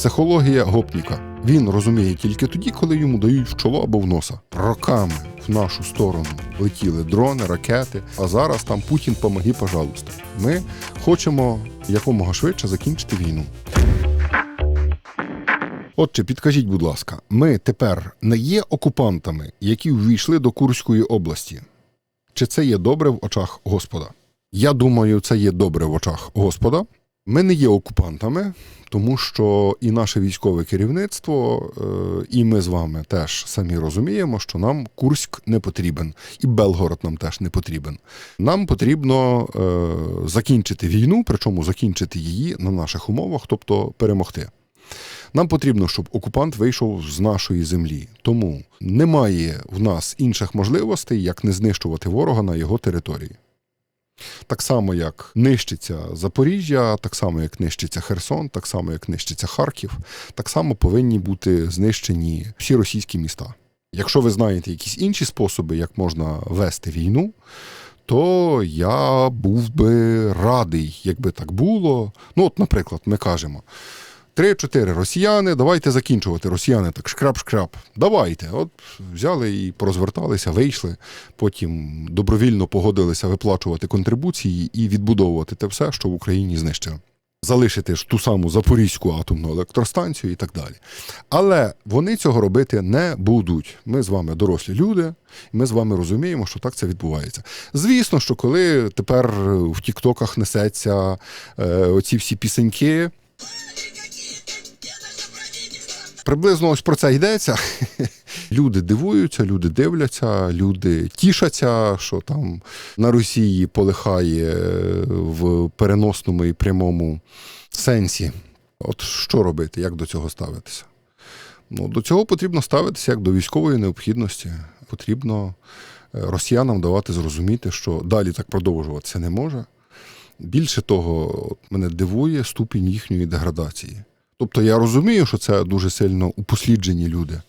Психологія гопніка. Він розуміє тільки тоді, коли йому дають в чоло або в носа. Роками в нашу сторону летіли дрони, ракети. А зараз там Путін помоги, пожалуйста. Ми хочемо якомога швидше закінчити війну. Отже, підкажіть, будь ласка, ми тепер не є окупантами, які увійшли до Курської області? Чи це є добре в очах Господа? Я думаю, це є добре в очах Господа. Ми не є окупантами, тому що і наше військове керівництво, е, і ми з вами теж самі розуміємо, що нам Курськ не потрібен, і Белгород нам теж не потрібен. Нам потрібно е, закінчити війну, причому закінчити її на наших умовах, тобто перемогти. Нам потрібно, щоб окупант вийшов з нашої землі. Тому немає в нас інших можливостей, як не знищувати ворога на його території. Так само, як нищиться Запоріжжя, так само, як нищиться Херсон, так само, як нищиться Харків, так само повинні бути знищені всі російські міста. Якщо ви знаєте якісь інші способи, як можна вести війну, то я був би радий, якби так було. Ну, от, наприклад, ми кажемо. Три-чотири росіяни, давайте закінчувати. Росіяни так шкраб-шкраб. Давайте. От взяли і порозверталися, вийшли, потім добровільно погодилися виплачувати контрибуції і відбудовувати те все, що в Україні знищили. Залишити ж ту саму Запорізьку атомну електростанцію і так далі. Але вони цього робити не будуть. Ми з вами дорослі люди, і ми з вами розуміємо, що так це відбувається. Звісно, що коли тепер в Тіктоках несеться е, оці всі пісеньки. Приблизно ось про це йдеться. Люди дивуються, люди дивляться, люди тішаться, що там на Росії полихає в переносному і прямому сенсі. От що робити, як до цього ставитися? Ну, до цього потрібно ставитися як до військової необхідності. Потрібно е, росіянам давати зрозуміти, що далі так продовжуватися не може. Більше того, мене дивує ступінь їхньої деградації. Тобто я розумію, що це дуже сильно упосліджені люди.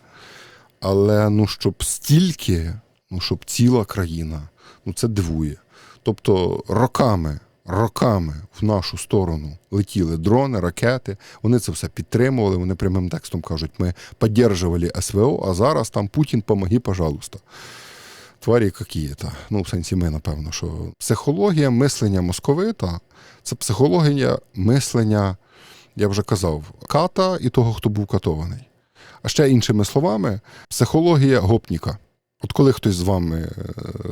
Але ну, щоб стільки, ну щоб ціла країна, ну це дивує. Тобто роками, роками в нашу сторону летіли дрони, ракети, вони це все підтримували, вони прямим текстом кажуть, ми підтримували СВО, а зараз там Путін помоги, пожалуйста. Тварі які-то. Ну, в сенсі ми, напевно, що психологія мислення московита це психологія мислення, я вже казав, ката і того, хто був катований. А ще іншими словами, психологія гопніка. От коли хтось з вами, е,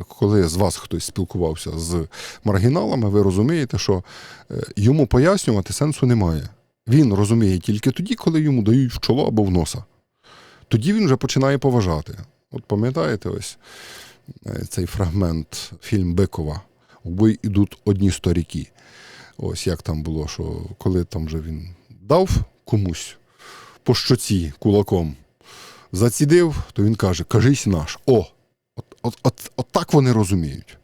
коли з вас хтось спілкувався з маргіналами, ви розумієте, що е, йому пояснювати сенсу немає. Він розуміє тільки тоді, коли йому дають в чоло або в носа. Тоді він вже починає поважати. От пам'ятаєте ось е, цей фрагмент фільм Бикова «В бой ідуть одні сторіки. Ось як там було, що коли там вже він дав комусь по щоці кулаком, зацідив, то він каже: Кажись наш. О! От, от, от, от так вони розуміють.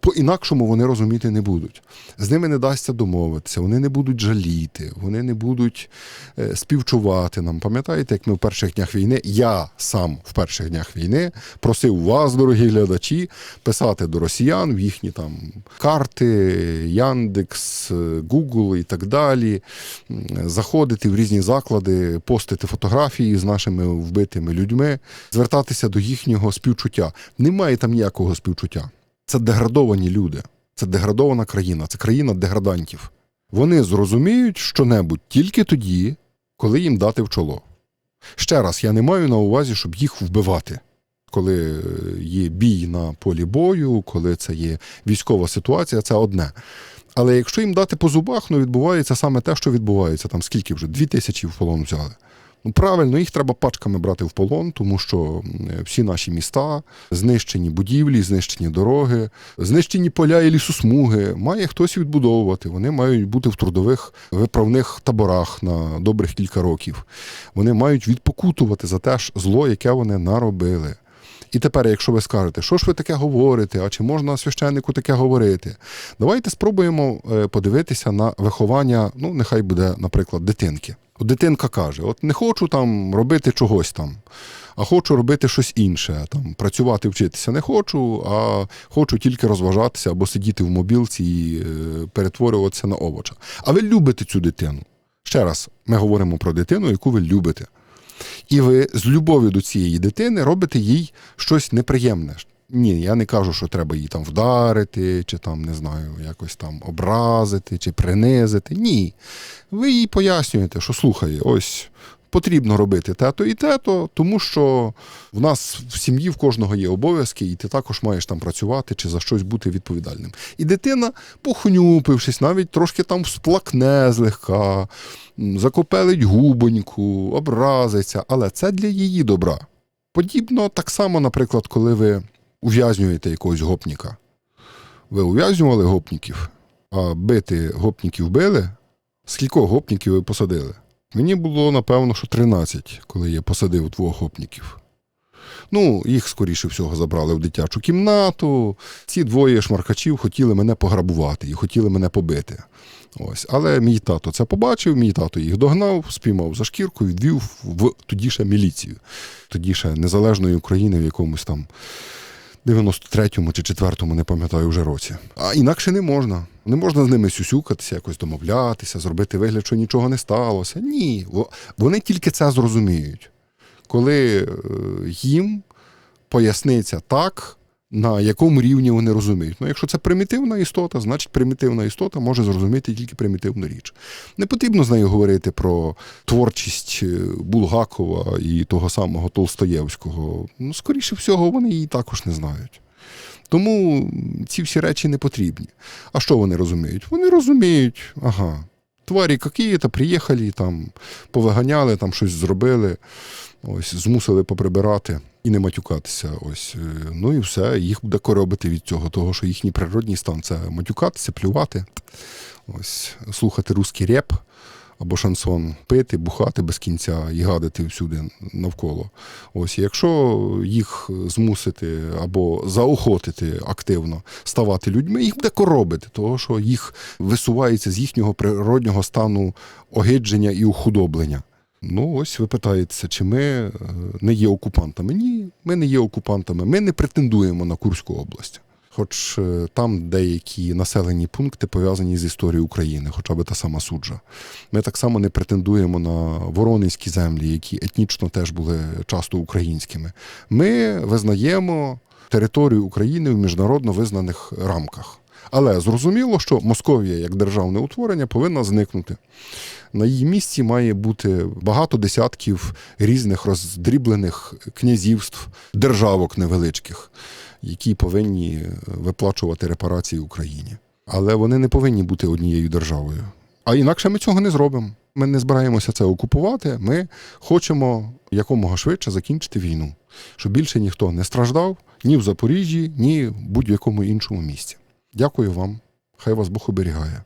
По-інакшому вони розуміти не будуть. З ними не дасться домовитися, вони не будуть жаліти, вони не будуть е, співчувати нам. Пам'ятаєте, як ми в перших днях війни, я сам в перших днях війни просив вас, дорогі глядачі, писати до росіян в їхні там карти, Яндекс, Google і так далі, заходити в різні заклади, постити фотографії з нашими вбитими людьми, звертатися до їхнього співчуття. Немає там ніякого співчуття. Це деградовані люди, це деградована країна, це країна деградантів. Вони зрозуміють що-небудь тільки тоді, коли їм дати в чоло. Ще раз, я не маю на увазі, щоб їх вбивати. Коли е, є бій на полі бою, коли це є військова ситуація, це одне. Але якщо їм дати по зубах, ну відбувається саме те, що відбувається. Там скільки вже? Дві тисячі в полон взяли. Ну, правильно, їх треба пачками брати в полон, тому що всі наші міста, знищені будівлі, знищені дороги, знищені поля і лісосмуги, має хтось відбудовувати. Вони мають бути в трудових виправних таборах на добрих кілька років. Вони мають відпокутувати за те ж зло, яке вони наробили. І тепер, якщо ви скажете, що ж ви таке говорите, а чи можна священнику таке говорити? Давайте спробуємо е, подивитися на виховання, ну, нехай буде, наприклад, дитинки. От дитинка каже: от не хочу там робити чогось там, а хочу робити щось інше. Там працювати, вчитися не хочу, а хочу тільки розважатися або сидіти в мобілці і е, перетворюватися на овоча. А ви любите цю дитину. Ще раз, ми говоримо про дитину, яку ви любите. І ви з любов'ю до цієї дитини робите їй щось неприємне. Ні, я не кажу, що треба її там вдарити, чи там, не знаю, якось там образити, чи принизити. Ні. Ви їй пояснюєте, що слухай, ось потрібно робити те-то і те-то, тому що в нас в сім'ї в кожного є обов'язки, і ти також маєш там працювати чи за щось бути відповідальним. І дитина, похнюпившись, навіть трошки там сплакне злегка, закопелить губоньку, образиться, але це для її добра. Подібно так само, наприклад, коли ви ув'язнюєте якогось гопніка. Ви ув'язнювали гопніків, а бити гопніків били. Скількох гопніків ви посадили? Мені було, напевно, що 13, коли я посадив двох гопніків. Ну, їх, скоріше всього, забрали в дитячу кімнату. Ці двоє шмаркачів хотіли мене пограбувати і хотіли мене побити. Ось. Але мій тато це побачив, мій тато їх догнав, спіймав за шкірку, відвів в тоді ще міліцію, тоді ще незалежної України в якомусь там 93-му чи 4-му, не пам'ятаю вже році. А інакше не можна. Не можна з ними сюсюкатися, якось домовлятися, зробити вигляд, що нічого не сталося. Ні, вони тільки це зрозуміють, коли е, їм поясниться так, на якому рівні вони розуміють. Ну, якщо це примітивна істота, значить примітивна істота може зрозуміти тільки примітивну річ. Не потрібно з нею говорити про творчість е, Булгакова і того самого Толстоєвського. Ну, скоріше всього, вони її також не знають. Тому ці всі речі не потрібні. А що вони розуміють? Вони розуміють, ага, тварі какие-то приїхали, там, повиганяли, там щось зробили, ось, змусили поприбирати і не матюкатися. Ось. е, Ну і все, їх буде коробити від цього, того, що їхній природній стан це матюкатися, плювати, ось, слухати русський реп або шансон, пити, бухати без кінця і гадити всюди навколо. Ось, якщо їх змусити або заохотити активно ставати людьми, їх буде коробити, того що їх висувається з їхнього природнього стану огидження і ухудоблення. Ну, ось ви питаєтеся, чи ми е, не є окупантами? Ні, ми не є окупантами. Ми не претендуємо на Курську область. Хоч е, там деякі населені пункти пов'язані з історією України, хоча б та сама суджа. Ми так само не претендуємо на воронезькі землі, які етнічно теж були часто українськими. Ми визнаємо територію України в міжнародно визнаних рамках. Але зрозуміло, що Московія як державне утворення повинна зникнути. На її місці має бути багато десятків різних роздріблених князівств, державок невеличких, які повинні виплачувати репарації Україні. Але вони не повинні бути однією державою. А інакше ми цього не зробимо. Ми не збираємося це окупувати. Ми хочемо якомога швидше закінчити війну, щоб більше ніхто не страждав ні в Запоріжжі, ні в будь-якому іншому місці. Дякую вам. Хай вас Бог оберігає.